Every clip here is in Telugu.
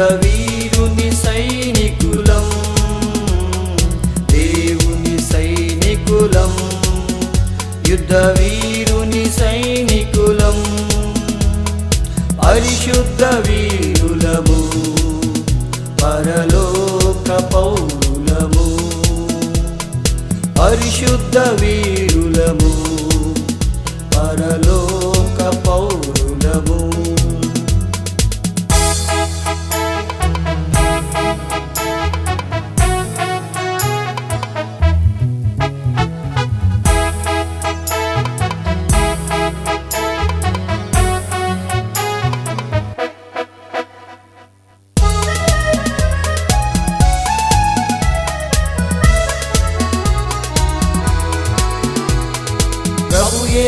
యుద్ధ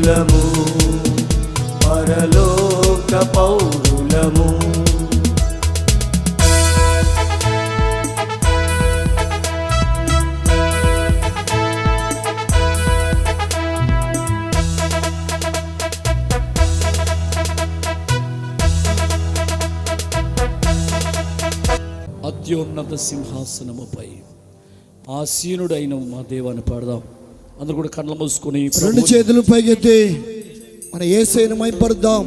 వీరులము పరలోక పౌరులము. అత్యున్నత సింహాసనముపై ఆసీనుడైన మా దేవాన్ని పాడదాం. అందరూ కూడా కళ్ళ మూసుకొని రెండు చేతులు పైకెత్తి మన ఏసైన మైపరుద్దాం.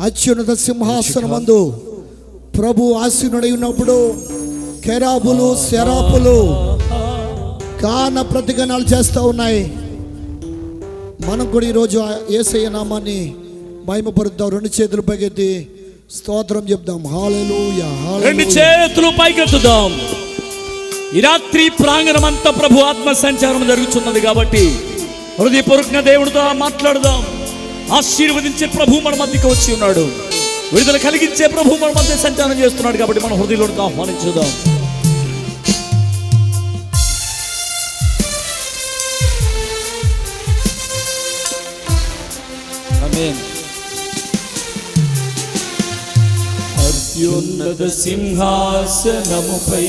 అత్యున్నత సింహాసనమందు ప్రభు ఆసీనుడై ఉన్నప్పుడు కెరాబులు శరాపులు కాన ప్రతిగణాలు చేస్తూ ఉన్నాయి. మనం కూడా ఈరోజు ఏసయ్య నామాన్ని మహిమపరుద్దాం రెండు చేతులు పైకెత్తి స్తోత్రం చెప్దాం. హాలెలూయా. రెండు చేతులు పైకెత్తుదాం. ఈ రాత్రి ప్రాంగణం అంతా ప్రభు ఆత్మ సంచారం జరుగుతున్నది కాబట్టి హృదయపూర్వకంగా దేవుడితో మాట్లాడుదాం. ఆశీర్వదించే ప్రభు మన మధ్యకి వచ్చి ఉన్నాడు. విడుదల కలిగించే ప్రభు మన మధ్య సంచారం చేస్తున్నాడు కాబట్టి మన హృదయంలోకి ఆహ్వానించుదాం. అత్యున్నత సింహాసనముపై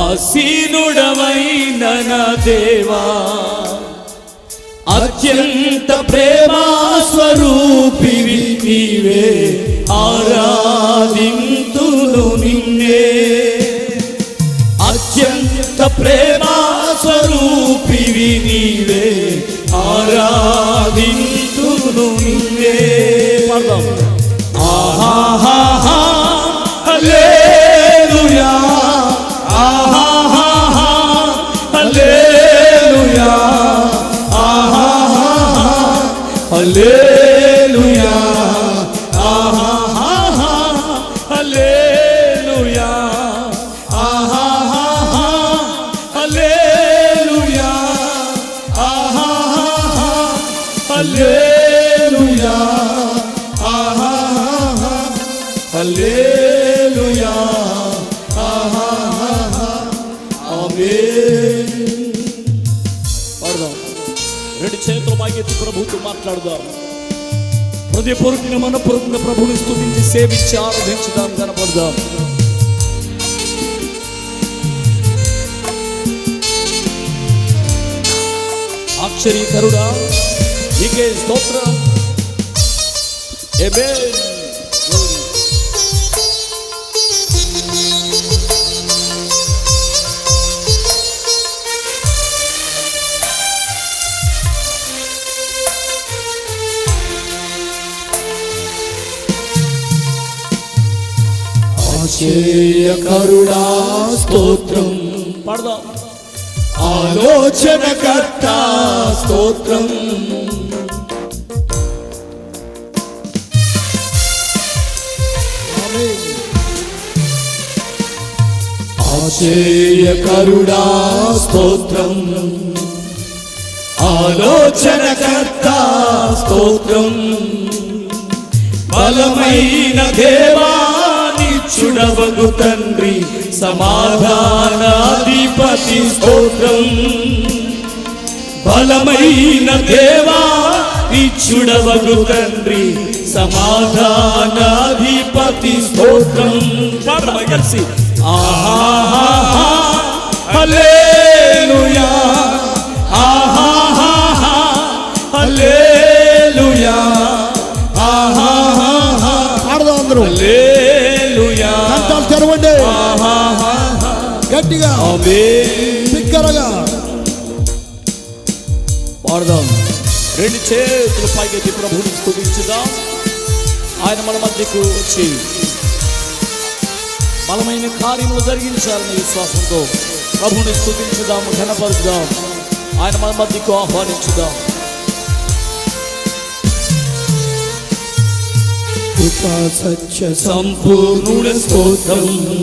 ఆసీనుడమైన నా దేవా. అత్యంత ప్రేమా స్వరూపివి నీవే ఆరాధింతును నిన్నే. హృదయపూర్వకంగా మనపూర్వకంగా ప్రభుని స్థుతించి సేవించి ఆరాధించుదాం కనపడదాం ఆశ్చర్యకరుడా నీకే స్తోత్రం Amen. ఆశ్చర్యకరుడా స్తోత్రం. పాడదాం. ఆలోచనకర్త స్తోత్రం. ఆశ్చర్యకరుడా స్తోత్రం. ఆలోచనకర్త స్తోత్రం. బలమైన దేవానిచ్చుడవగు తండ్రి సమాధానాధిపతి స్తోత్రం బలమైన దేవా ఇచ్చుడవగు తండ్రి సమాధానాధిపతి స్తోత్రం కలిసి ఆహాహాహా, హల్లెలూయా గట్టిగా. బిగ్గరగా. పాడదాం. రెండు చేతులు పైకెత్తి ప్రభువుని స్తుతించుదాం ఆయన మన మధ్యకు వచ్చి బలమైన కార్యములు జరిగించాలని విశ్వాసంతో ప్రభుని స్తుతించుదాం ఘనపరుద్దాం. ఆయన మన మధ్యకు ఆహ్వానించుదాం. కృపా సత్య సంపూర్ణుడ స్తోత్రం.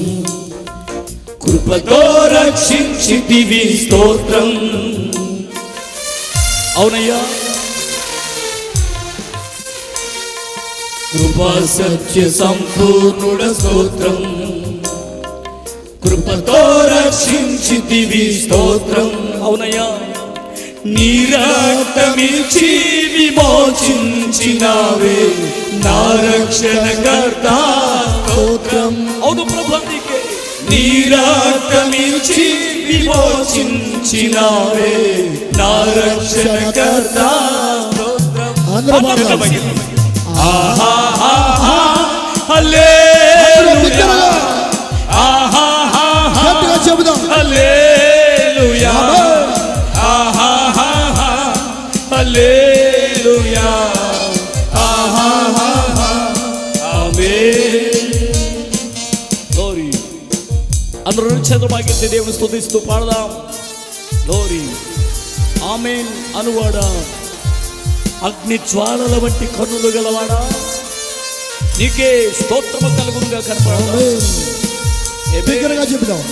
కృపతో రక్షించితివి స్తోత్రం. అవునయ్యా. కృపా సత్య సంపూర్ణుడ స్తోత్రం. కృపతో రక్షించితివి స్తోత్రం. అవునయ్యా. నీరాటమిచి విమోచించినావే. నా రక్షణ కర్త స్తోత్రం. అవును ప్రభా. నీకే నీ రక్తమిచ్చి విమోచించినావే నా రక్షణకర్త స్తోత్రం అందరూ పాడదాం అందరూ రెండు చేతులు పైకెత్తి దేవుని స్తుతిస్తూ పాడదాం. గౌరీ ఆమెన్ అనువాడా. అగ్ని జ్వాలల వంటి కన్నులు గలవాడా. నీకే స్తోత్రము కలుగునుగా కనపడదా ఆమేన్. బిగ్గరగా చెబుదాం.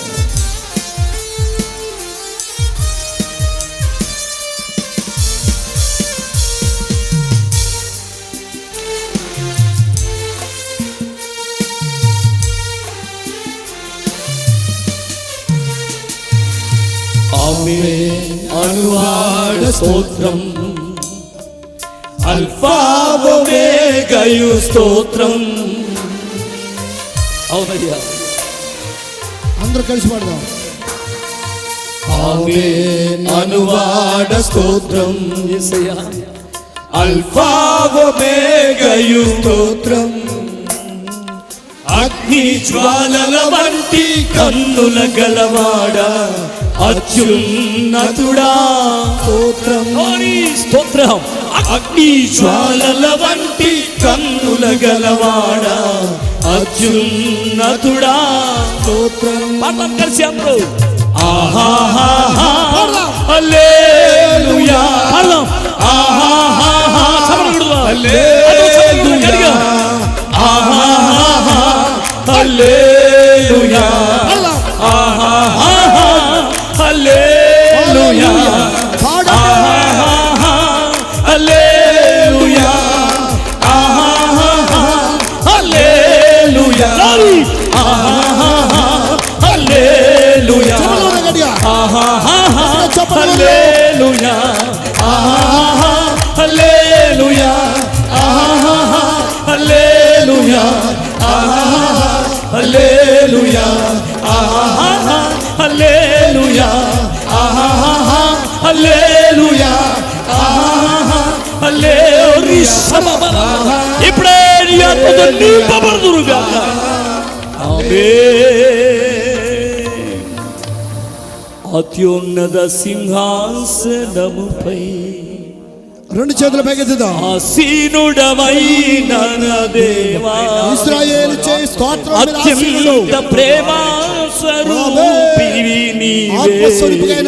ఆమేన్. అనువాడ స్తోత్రం. అల్ఫావోమేగయు స్తోత్రం. అవునయ్యా. అందరూ కలిసి పాడదాం. ఆమేన్ అనువాడ స్తోత్రం. యేసయ్యా అల్ఫావోమేగయు స్తోత్రం. అగ్ని జ్వాలల వంటి కన్నుల గలవాడ. అత్యున్నతుడా? స్తోత్రం. స్తోత్రం. అగ్ని జ్వాలల వంటి కన్నుల గలవాడ? అత్యున్నతుడా? స్తోత్రం. పాడదాం కలిసి అందరూ. హల్లెలూయా. పాడదాం. హల్లెలూయా. గట్టిగా. ఆహాహాహా హల్లెలూయా. ఇప్పుడే నీ ఆత్మతో నింపబడుదురుగా అత్యున్నత సింహాసనముపై రెండు చేతుల పైకెత్తుదాం ఆసీనుడమైన దేవా. ఇస్రాయేలు చేయి స్తోత్రం మీద ఆశీనుడు. అత్యంత ప్రేమ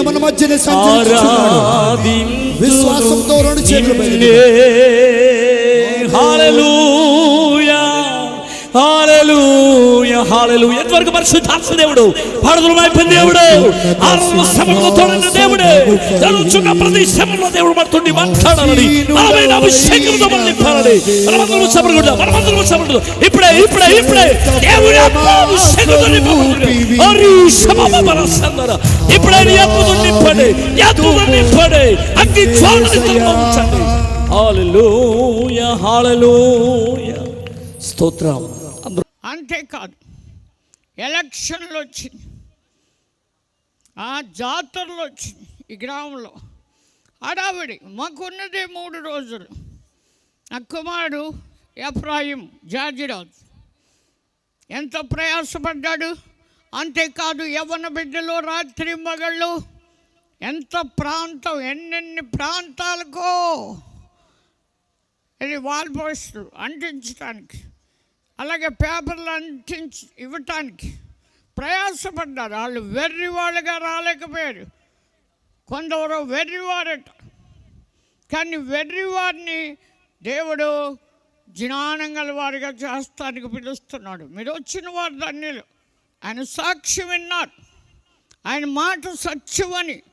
మన మధ్యనే విశ్వాసంతో రెండు చేతులు హల్లెలూయా హల్లెలూయా. ఎంతవరకు పరిశుద్ధాత్మ దేవుడు పాడుదలమైపోయిన దేవుడు ఆరు శ్రమలతో తోడిన దేవుడే జరుగుతున్న ప్రతి శ్రమలో దేవుడు మనతోని మాట్లాడాలని బలమైన అభిషేకంతో మనం నింపాలని. పరమంతులు సబరుగా పరమంతులు సబరుగా ఇప్పుడే ఇప్పుడే ఇప్పుడే దేవుడి అభిషేకంతో నింపబడుతుంది. అరి సమమ సందర ఇప్పుడే నీ అద్భుతం నింపండి నీ ఆత్మతో నింపండి. అగ్ని జ్వాలని తొలగించండి హల్లెలూయా హల్లెలూయా. స్తోత్రం. అంతేకాదు. ఎలక్షన్లు వచ్చింది ఆ జాతరలు వచ్చింది ఈ గ్రామంలో. హడావిడి మాకున్నదే మూడు రోజులు. నా కుమారుడు ఎఫ్రాయిం జార్జిరాజు. ఎంత ప్రయాసపడ్డాడు? అంతేకాదు యవ్వన బిడ్డలు రాత్రి మగళ్ళు. ఎంత ప్రాంతం ఎన్నెన్ని ప్రాంతాలకో. ఇది వాల్ పోస్టులు అంటించడానికి అలాగే పేపర్లు అంటించి ఇవ్వటానికి ప్రయాసపడ్డారు. వాళ్ళు వెర్రి వాళ్ళుగా రాలేకపోయారు. కొందరు వెర్రివారట. కానీ వెర్రివారిని దేవుడు జ్ఞానం గల వారిగా చేస్తానికి పిలుస్తున్నాడు. మీరు వచ్చిన వారు ధన్యులు. ఆయన సాక్షి విన్నారు. ఆయన మాట సత్యమని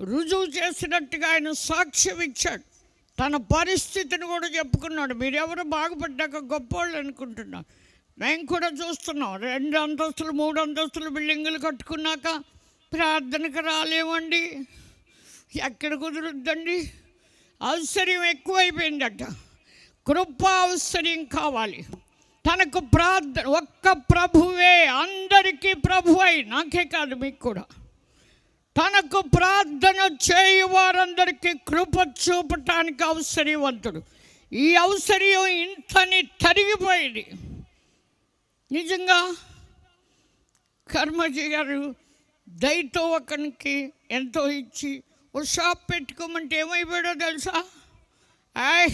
రుజువు చేసినట్టుగా ఆయన సాక్ష్యం ఇచ్చాడు. తన పరిస్థితిని కూడా చెప్పుకున్నాడు. మీరెవరు బాగుపడ్డాక గొప్పోళ్ళు అనుకుంటున్నారు మేము కూడా చూస్తున్నాం. రెండు అంతస్తులు మూడు అంతస్తులు బిల్డింగులు కట్టుకున్నాక ప్రార్థనకు రాలేమండి. ఎక్కడ కుదురుద్దండి? అవసరం ఎక్కువైపోయిందట. కృప అవసరం కావాలి. తనకు ప్రార్థన ఒక్క ప్రభువే. అందరికీ ప్రభు అయి నాకే కాదు మీకు కూడా. తనకు ప్రార్థన చేయు వారందరికీ కృప చూపటానికి అవసరవంతుడు. ఈ అవసరం ఇంతని తరిగిపోయింది. నిజంగా కర్మజీ గారు దయతో ఒకనికి ఎంతో ఇచ్చి ఓ షాప్ పెట్టుకోమంటే ఏమైపోయాడో తెలుసా? ఆయ్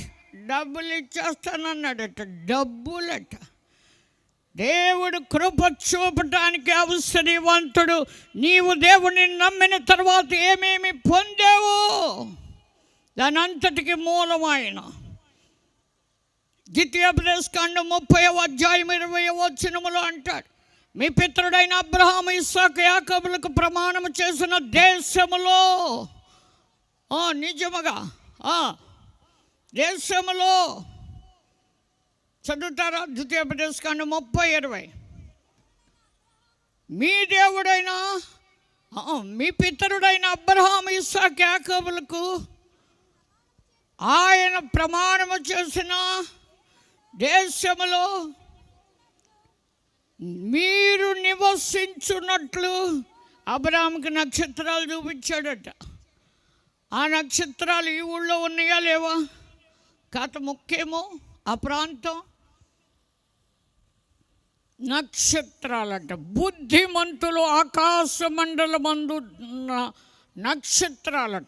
డబ్బులు ఇచ్చేస్తానన్నాడట డబ్బులట. దేవుడు కృప చూపటానికి అవసరవంతుడు. నీవు దేవుని నమ్మిన తర్వాత ఏమేమి పొందావు? దాని అంతటికి మూలం ఆయన. ద్వితీయోపదేశకాండం ముప్పై అధ్యాయం ఇరవై వచనములో అంటాడు మీ పితరుడైన అబ్రహాం ఇస్సాకు యాకబులకు ప్రమాణం చేసిన దేశములో ఆ, నిజముగా ఆ, దేశములో చదువుతారా? ద్వితీయోపదేశకాండం ముప్పై ఇరవై. మీ దేవుడైన మీ పితరుడైన అబ్రహాం ఇస్సాక్ యాకోబులకు ఆయన ప్రమాణము చేసిన దేశములో మీరు నివసించున్నట్లు అబ్రహాంకి నక్షత్రాలు చూపించాడట. ఆ నక్షత్రాలు ఈ ఊళ్ళో ఉన్నాయా లేవా? కథ ముఖ్యమో ఆ ప్రాంతం. నక్షత్రాలంట. బుద్ధిమంతులు ఆకాశ మండలమందు ఉన్న నక్షత్రాలట.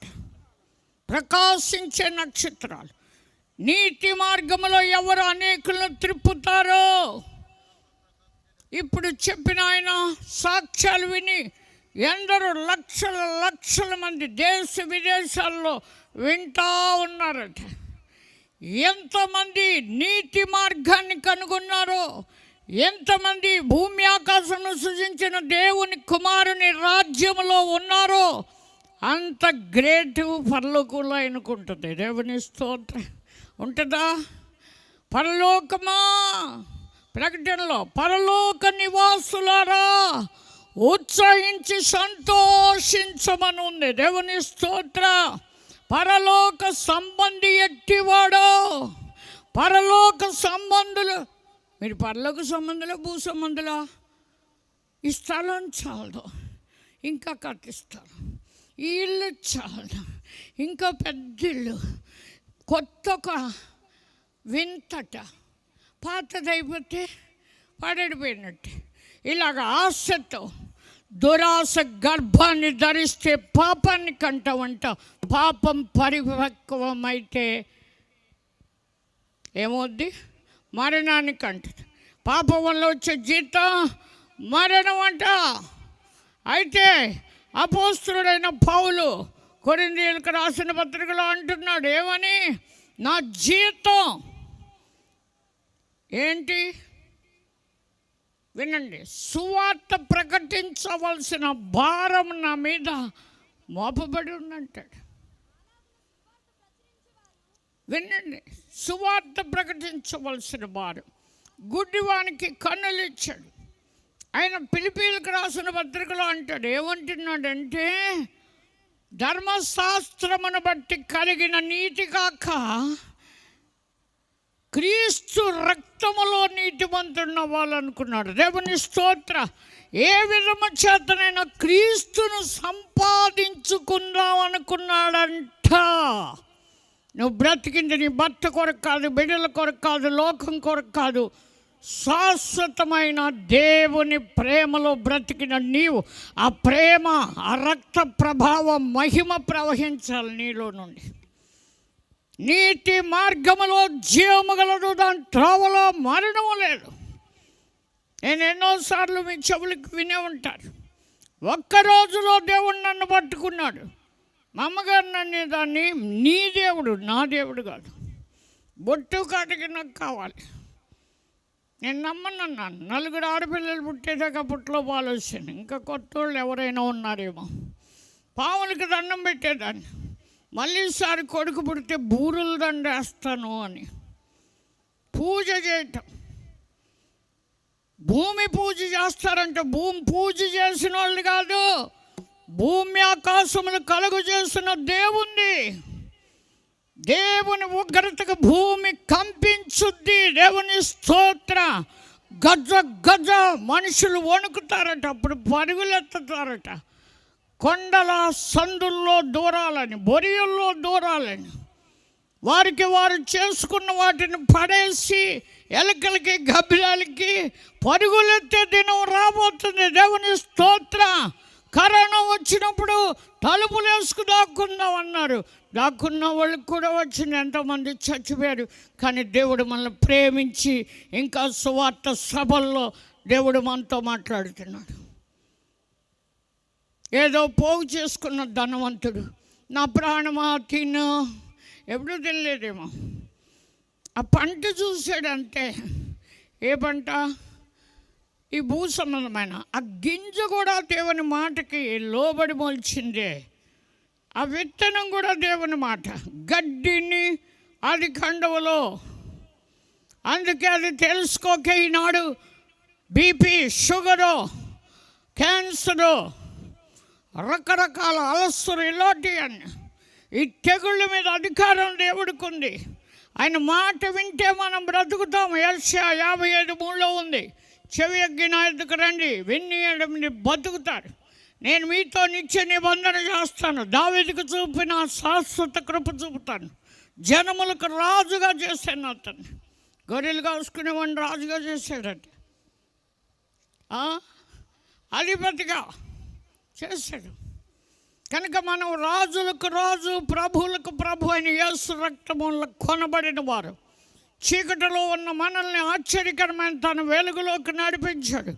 ప్రకాశించే నక్షత్రాలు. నీతి మార్గంలో ఎవరు అనేకులను త్రిప్పుతారో? ఇప్పుడు చెప్పిన ఆయన సాక్ష్యాలు విని ఎందరో లక్షల లక్షల మంది దేశ విదేశాల్లో వింటా ఉన్నారట. ఎంతమంది నీతి మార్గాన్ని కనుగొన్నారో? ఎంతమంది భూమి ఆకాశంలో సృజించిన దేవుని కుమారుని రాజ్యములో ఉన్నారో అంత గ్రేట్ పరలోకంలో అనుకుంటుంది దేవుని స్తోత్ర ఉంటుందా? పరలోకమా? ప్రకటనలో పరలోక నివాసులారా ఉత్సహించి సంతోషించమని ఉంది. దేవుని స్తోత్ర. పరలోక సంబంధి ఎట్టివాడో? పరలోక సంబంధులు మీరు పర్లకు సంబంధంలో భూ సంబంధంలో? ఈ స్థలం చాలదు ఇంకా కట్టిస్తారు. ఈ ఇల్లు చాలదు ఇంకా పెద్ద ఇల్లు కొత్త ఒక వింతట. పాతదైపోతే పడడిపోయినట్టే. ఇలాగ ఆశతో దురాశ గర్భాన్ని ధరిస్తే పాపాన్ని కంటావంట పాపం పరిపక్వమైతే ఏమవుద్ది? మరణానికి అంటది పాపం వల్ల వచ్చే జీతం మరణం అంట. అయితే అపోస్తుడైన పావులు కొరిందీలకు రాసిన పత్రికలో అంటున్నాడు ఏమని? నా జీతం. ఏంటి? వినండి సువార్త ప్రకటించవలసిన భారం నా మీద మోపబడి ఉందంటాడు. వినండి సువార్త ప్రకటించవలసిన వారు గుడ్డివానికి కన్నులు ఇచ్చాడు. ఆయన పిలిపిలకు రాసిన పత్రికలో అంటాడు ఏమంటున్నాడంటే ధర్మశాస్త్రమును బట్టి కలిగిన నీతి కాక క్రీస్తు రక్తములో నీతిమంతున్న వాళ్ళు అనుకున్నాడు. దేవుని స్తోత్ర ఏ విధము చేతనైనా క్రీస్తును సంపాదించుకుందాం అనుకున్నాడంట. నువ్వు బ్రతికింది నీ భర్త కొరకు కాదు బిడ్డల కొరకు కాదు లోకం కొరకు కాదు. శాశ్వతమైన దేవుని ప్రేమలో బ్రతికిన నీవు ఆ ప్రేమ ఆ రక్త ప్రభావం మహిమ ప్రవహించాలి నీలో నుండి. నీతి మార్గములో జీవము గలదు దాని త్రోవలో మరణము లేదు. నేను ఎన్నోసార్లు మీ చెవులకు వినే ఉంటారు ఒక్క రోజులో దేవుడు నన్ను పట్టుకున్నాడు. మా అమ్మగారు నన్ను దాన్ని నీ దేవుడు నా దేవుడు కాదు. బొట్టు కాటికి నాకు కావాలి. నేను నమ్మనన్నాను నలుగురు ఆడపిల్లలు పుట్టేదాకా పుట్లో పాలు వచ్చాను ఇంకా కొత్త వాళ్ళు ఎవరైనా ఉన్నారేమో. పావులకి దండం పెట్టేదాన్ని. మళ్ళీసారి కొడుకు పుడితే బూరులు దండేస్తాను అని. పూజ చేయటం. భూమి పూజ చేస్తారంటే భూమి పూజ చేసిన వాళ్ళు కాదు. భూమి ఆకాశములు కలుగు చేసిన దేవుణ్ణి. దేవుని ఉగ్రతకు భూమి కంపించుద్ది. దేవుని స్తోత్ర. గజ గజ మనుషులు వణుకుతారట అప్పుడు పరుగులెత్తుతారట. కొండల సందుల్లో దూరాలని బొరియుల్లో దూరాలని. వారికి వారు చేసుకున్న వాటిని పడేసి ఎలకలకి గబ్బిలాలకి పరుగులెత్తే దినం రాబోతుంది. దేవుని స్తోత్ర. కరోనా వచ్చినప్పుడు తలుపులు వేసుకు దాక్కుందాం అన్నారు. దాక్కున్న వాళ్ళకి కూడా వచ్చింది. ఎంతోమంది చచ్చిపోయారు. కానీ దేవుడు మనల్ని ప్రేమించి ఇంకా సువార్త సభల్లో దేవుడు మనతో మాట్లాడుతున్నాడు. ఏదో పోగు చేసుకున్న ధనవంతుడు. నా ప్రాణమా తిను. ఎప్పుడు తెలియదేమో. ఆ పంట చూసాడంటే ఏ పంట? ఈ భూ సంబంధమైన ఆ గింజ కూడా దేవుని మాటకి లోబడి మొలిచిందే. ఆ విత్తనం కూడా దేవుని మాట. గడ్డిని అది కండవలో అందుకే అది తెలుసుకోక ఈనాడు బీపీ షుగరు క్యాన్సరు రకరకాల అలసరు ఇలాంటి అని ఈ తెగుళ్ళ మీద అధికారం దేవుడికి ఆయన మాట వింటే మనం బ్రతుకుతాం. ఎల్షా యాభై ఐదు మూడులో ఉంది. చెవి ఎగ్గిన రండి విన్ని ఎడమిని బతుకుతారు. నేను మీతో నిత్య నిబంధన చేస్తాను. దావేదికి చూపిన శాశ్వత కృప చూపుతాను. జనములకు రాజుగా చేశాను అతను గొర్రెలు కాసుకునేవాడిని రాజుగా చేశాడట. అధిపతిగా చేశాడు. కనుక మనం రాజులకు రాజు ప్రభువులకు ప్రభు అని యేసు రక్తముల కొనబడిన వారు. చీకటిలో ఉన్న మనల్ని ఆశ్చర్యకరమైన తన వెలుగులోకి నడిపించాడు.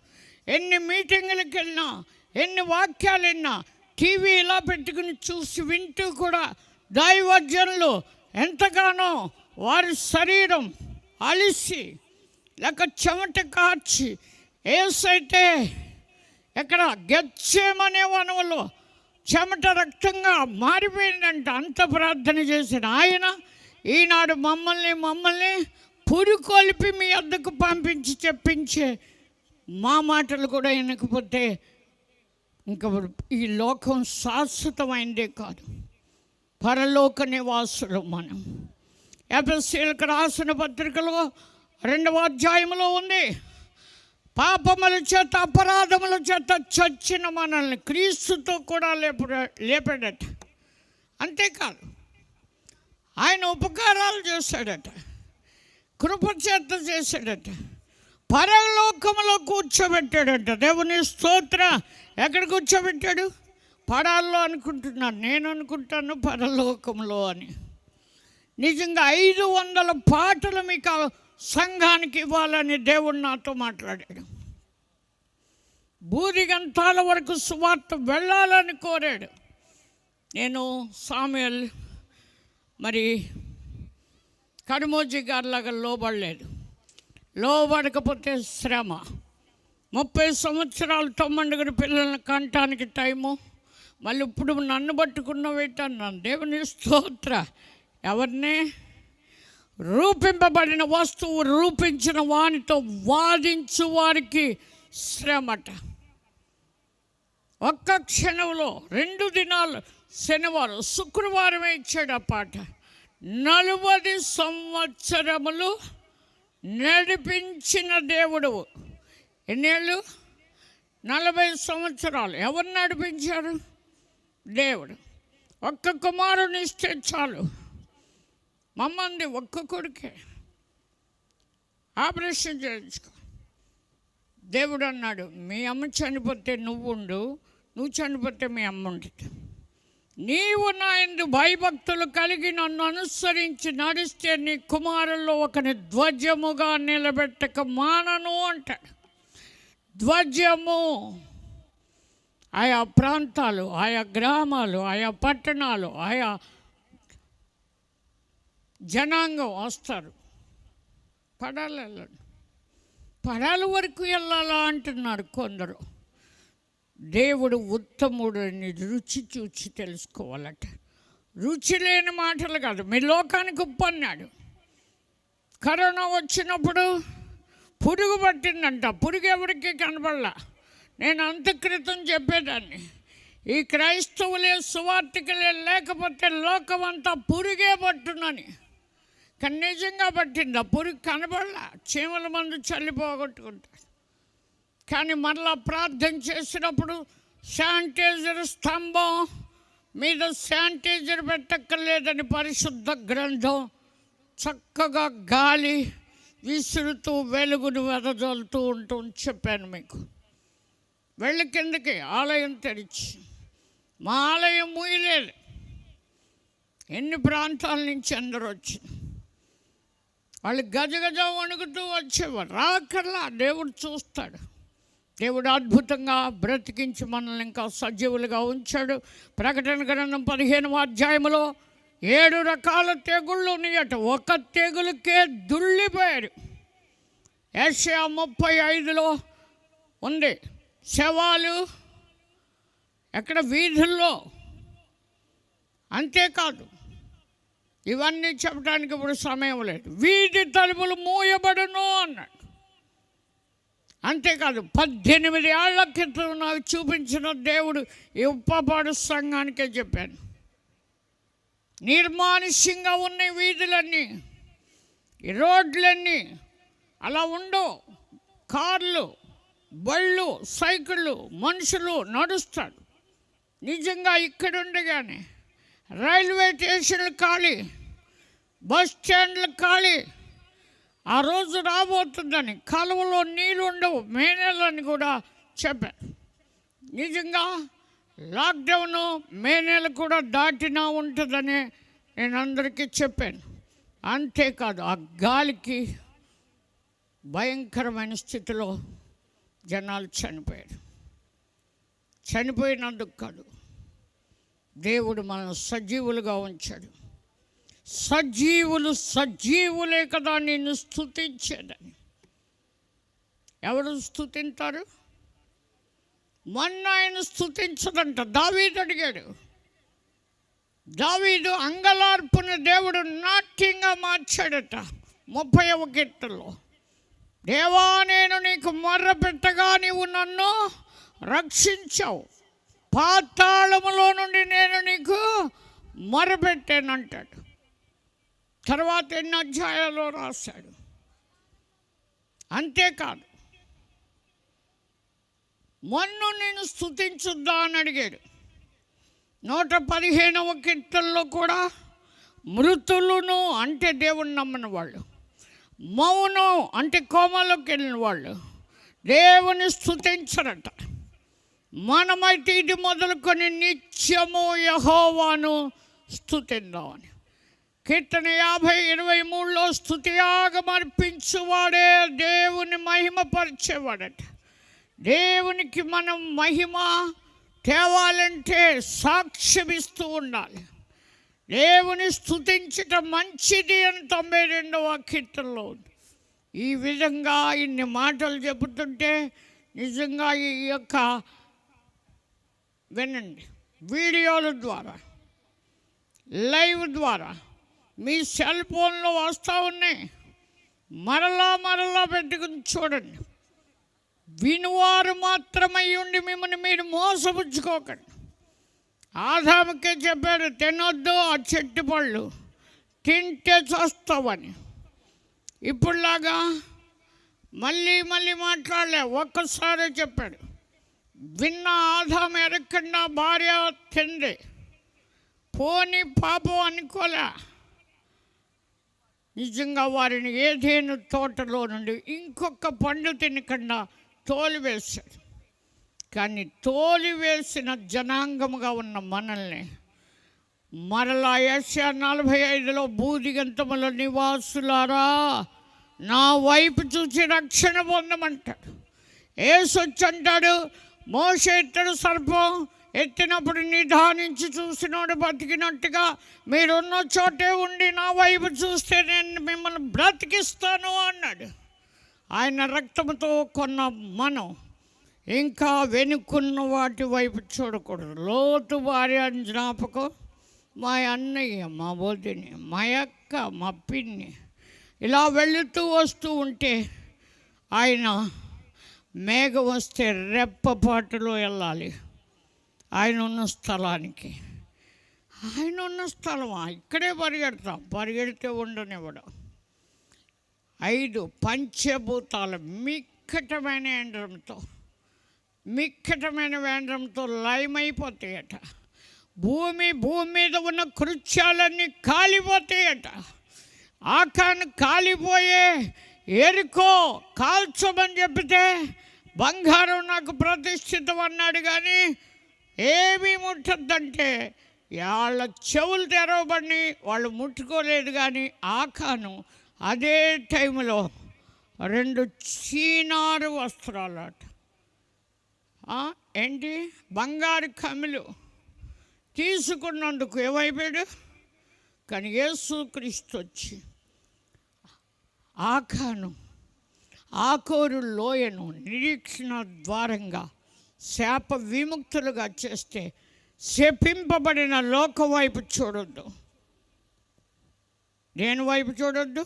ఎన్ని మీటింగులకు వెళ్ళినా ఎన్ని వాక్యాలు విన్నా టీవీ ఇలా పెట్టుకుని చూసి వింటూ కూడా దైవజనులు ఎంతగానో వారి శరీరం అలిసి లేక చెమట కార్చి ఏసైతే ఎక్కడ గెచ్చేమనే వనములో చెమట రక్తంగా మారిపోయిందంట అంత ప్రార్థన చేసిన ఆయన ఈనాడు మమ్మల్ని మమ్మల్ని పురికొలిపి మీ అద్దకు పంపించి చెప్పించే మా మాటలు కూడా వినకపోతే ఇంకా ఈ లోకం శాశ్వతమైందే కాదు. పరలోక నివాసులు మనం. ఎఫ్ఎస్సీలకు రాసిన పత్రికలో రెండవ అధ్యాయంలో ఉంది పాపముల చేత అపరాధముల చేత చచ్చిన మనల్ని క్రీస్తుతో కూడా లేప లేపాడట. అంతేకాదు ఆయన ఉపకారాలు చేశాడట. కృపచేత చేశాడట. పరలోకములో కూర్చోబెట్టాడట. దేవుని స్తోత్ర ఎక్కడ కూర్చోబెట్టాడు? పడాల్లో అనుకుంటున్నాను. నేను అనుకుంటాను పరలోకంలో అని. నిజంగా ఐదు వందల పాటలు మీకు ఆ సంఘానికి ఇవ్వాలని దేవుడు నాతో మాట్లాడాడు. బూదిగంతాల వరకు సువార్త వెళ్ళాలని కోరాడు. నేను సామ్యల్ మరి కడుమోజీ గారిలాగా లోబడలేదు. లోబడకపోతే శ్రమ. ముప్పై సంవత్సరాలు తొమ్మండుగురు పిల్లల్ని కంటానికి టైము. మళ్ళీ ఇప్పుడు నన్ను పట్టుకున్న పట్టుకున్నవేటన్నాను దేవుని స్తోత్ర. ఎవరిని? రూపింపబడిన వస్తువు రూపించిన వానితో వాదించు వారికి శ్రమట. ఒక్క క్షణంలో రెండు దినాలు శనివారం శుక్రవారమే ఇచ్చాడు ఆ పాట. నలువది సంవత్సరములు నడిపించిన దేవుడు. ఎన్నేళ్ళు? నలభై సంవత్సరాలు. ఎవరు నడిపించారు? దేవుడు. ఒక్క కుమారుని ఇస్తే చాలు. మమ్మంది ఒక్క కొడుకే. ఆపరేషన్ చేయించుకో. దేవుడు అన్నాడు మీ అమ్మ చనిపోతే నువ్వు ఉండు. నువ్వు చనిపోతే మీ అమ్మ ఉంటుంది నీవు నా ఎందు భయభక్తులు కలిగి నన్ను అనుసరించి నడిస్తే నీ కుమారుల్లో ఒకని ధ్వజముగా నిలబెట్టక మానను అంటాడు. ధ్వజము ఆయా ప్రాంతాలు ఆయా గ్రామాలు ఆయా పట్టణాలు ఆయా జనాంగం వస్తారు. పడాలి వెళ్ళండి పడాల వరకు వెళ్ళాలా అంటున్నారు కొందరు. దేవుడు ఉత్తముడని అని రుచి చూచి తెలుసుకోవాలట. రుచి లేని మాటలు కాదు. మీ లోకానికి ఉప్పు అన్నాడు కరోనా వచ్చినప్పుడు పురుగు పట్టిందంట. పురుగు ఎవరికి కనబడలా నేను అంత క్రితం చెప్పేదాన్ని. ఈ క్రైస్తవులే సువార్తికలే లేకపోతే లోకం అంతా పురుగే పట్టునని. కానీ నిజంగా పట్టిందా? పురుగు కనబడలా చీమల మందు చల్లిపోగొట్టుకుంటారు. కానీ మరలా ప్రార్థన చేసినప్పుడు శానిటైజర్ స్తంభం మీద శానిటైజర్ పెట్టక్కర్లేదని పరిశుద్ధ గ్రంథం చక్కగా గాలి విసురుతూ వెలుగును వెదజల్లుతూ ఉంటుంది చెప్పాను మీకు. వెళ్ళి కిందకి ఆలయం తెరిచి మా ఆలయం మూయలేదు. ఎన్ని ప్రాంతాల నుంచి అందరూ వచ్చి వాళ్ళు గజగజ వణుకుతూ వచ్చేవారు. రాకర్లా దేవుడు చూస్తాడు. దేవుడు అద్భుతంగా బ్రతికించి మనల్ని ఇంకా సజీవులుగా ఉంచాడు. ప్రకటన గ్రంథం పదిహేను అధ్యాయంలో ఏడు రకాల తెగుళ్ళు ఉన్నాయట. ఒక తెగులుకే దుళ్ళిపోయారు ఏషియా ముప్పై ఐదులో ఉంది. శవాలు ఎక్కడ వీధుల్లో? అంతేకాదు. ఇవన్నీ చెప్పడానికి ఇప్పుడు సమయం లేదు. వీధి తలుపులు మూయబడును అన్నాడు. అంతేకాదు పద్దెనిమిది ఏళ్ళ క్రితం నాకు చూపించిన దేవుడు ఈ సంఘానికే చెప్పాను. నిర్మానుష్యంగా ఉన్న వీధులన్నీ రోడ్లన్నీ అలా ఉండవు. కార్లు బళ్ళు సైకిళ్ళు మనుషులు నడుస్తాడు నిజంగా ఇక్కడ ఉండగానే రైల్వే స్టేషన్లు ఖాళీ బస్ స్టాండ్లు ఖాళీ ఆ రోజు రాబోతుందని కాలువలో నీళ్ళు ఉండవు మే కూడా చెప్పాను నిజంగా లాక్డౌన్ మే నెల కూడా దాటినా ఉంటుందని నేను అందరికీ చెప్పాను. అంతేకాదు ఆ గాలికి భయంకరమైన స్థితిలో జనాలు చనిపోయారు. చనిపోయినందుకు కాదు దేవుడు మనల్ని సజీవులుగా ఉంచాడు. సజీవులు సజీవులే కదా నిన్ను స్థుతించేదని ఎవరు స్థుతింటారు మొన్న ఆయన స్థుతించదంట దావీదు అడిగాడు. దావీదు అంగలార్పుని దేవుడు నాట్యంగా మార్చాడట ముప్పై ఒక కీర్తనలో. దేవా నేను నీకు మొర్ర పెట్టగా నీవు నన్ను రక్షించావు. పాతాళములో నుండి నేను నీకు మొరపెట్టానంటాడు. తర్వాత ఎన్ని అధ్యాయాల్లో రాశాడు? అంతేకాదు మొన్ను నేను స్థుతించుద్దా అని అడిగాడు. నూట పదిహేనవ కీర్తనలో కూడా మృతులను అంటే దేవుణ్ణి నమ్మని వాళ్ళు మౌనం అంటే కోమలోకి వెళ్ళిన వాళ్ళు దేవుని స్థుతించరట మనమైతే ఇది మొదలుకొని నిత్యము యహోవాను స్థుతిద్దామని కీర్తన యాభై ఇరవై మూడులో స్థుతియాగమర్పించువాడే దేవుని మహిమపరిచేవాడట. దేవునికి మనం మహిమ తేవాలంటే సాక్ష్యమిస్తూ ఉండాలి. దేవుని స్థుతించటం మంచిది అని తొంభై రెండవ కీర్తనలో ఉంది. ఈ విధంగా ఇన్ని మాటలు చెబుతుంటే నిజంగా ఈ యొక్క వినండి. వీడియోల ద్వారా లైవ్ ద్వారా మీ సెల్ ఫోన్లో వస్తూ ఉన్నాయి. మరలా మరలా పెట్టుకుని చూడండి. వినువారు మాత్రమై ఉండి మిమ్మల్ని మీరు మోసపుచ్చుకోకండి. ఆదాముకే చెప్పాడు తినొద్దు ఆ చెట్టు పళ్ళు తింటే చస్తావని. ఇప్పుడులాగా మళ్ళీ మళ్ళీ మాట్లాడలే ఒక్కసారే చెప్పాడు విన్న ఆదాం ఎరకుండా భార్య తిండి పోని పాపం అనుకోలే. నిజంగా వారిని ఏదేను తోటలో నుండి ఇంకొక పండు తినకుండా తోలివేశాడు కానీ తోలివేసిన జనాంగముగా ఉన్న మనల్ని మరలా యశ నలభై ఐదులో బూదిగంతముల నివాసులారా నా వైపు చూసి రక్షణ పొందమంటాడు. ఏసొచ్చి అంటాడు మోసెత్తడు సర్పం ఎత్తినప్పుడు నిధానించి చూసినోడు బతికినట్టుగా మీరున్న చోటే ఉండి నా వైపు చూస్తే నేను మిమ్మల్ని బ్రతికిస్తాను అన్నాడు. ఆయన రక్తంతో కొన్న మనం ఇంకా వెనుకున్న వాటి వైపు చూడకూడదు. లోతు భార్య అని జ్ఞాపకం మా అన్నయ్య మా వదిని మా అక్క మా పిన్ని ఇలా వెళుతూ వస్తూ ఉంటే ఆయన మేఘం వస్తే రెప్పపాటులో వెళ్ళాలి. ఆయన ఉన్న స్థలానికి. ఆయన ఉన్న స్థలమా ఇక్కడే పరిగెడతాం. పరిగెడితే ఉండనివ్వడం. ఐదు పంచభూతాల మిక్కటమైన యంత్రంతో మిక్కటమైన వేంద్రంతో లయమైపోతాయట. భూమి భూమి మీద ఉన్న కృత్యాలన్నీ కాలిపోతాయట. ఆకాను కాలిపోయే ఎరుకో కాల్చమని చెప్తే బంగారం నాకు ప్రతిష్ఠితం అన్నాడు కానీ ఏమీ ముట్టద్దంటే వాళ్ళ చెవులు తెరవబడి వాళ్ళు ముట్టుకోలేదు కానీ ఆకాను అదే టైంలో రెండు చీనారు వస్త్రాలట. ఏంటి? బంగారు కమిలు తీసుకున్నందుకు ఏమైపోయాడు? కానీ యేసుక్రీస్తు వచ్చి ఆకాను ఆకోరు లోయను నిరీక్షణ ద్వారంగా శాప విముక్తులుగా చేస్తే శపింపబడిన లోక వైపు చూడొద్దు. దేని వైపు చూడొద్దు?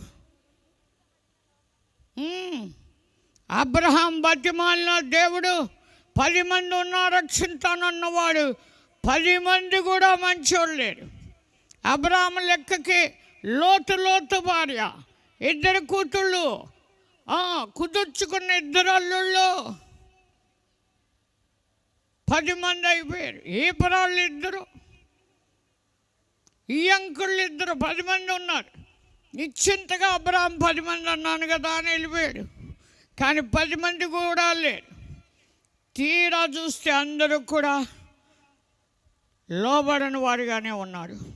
అబ్రహాం బతిమాలిన దేవుడు పది మంది ఉన్నా రక్షింతానన్నవాడు పది మంది కూడా మంచోడు లేరు అబ్రహాం లెక్కకి లోతు లోతు భార్య ఇద్దరు కూతుళ్ళు కుదుర్చుకున్న ఇద్దరు అల్లుళ్ళు. పది మంది అయిపోయారు. ఏ పరాళ్ళు ఇద్దరు ఈ అంకుళ్ళు ఇద్దరు పది మంది ఉన్నారు. నిశ్చింతగా అబ్రాహం పది మంది అన్నాను కదా అని వెళ్ళిపోయాడు. కానీ పది మంది కూడా లేరు. తీరా చూస్తే అందరూ కూడా లోబడని వారుగానే ఉన్నారు.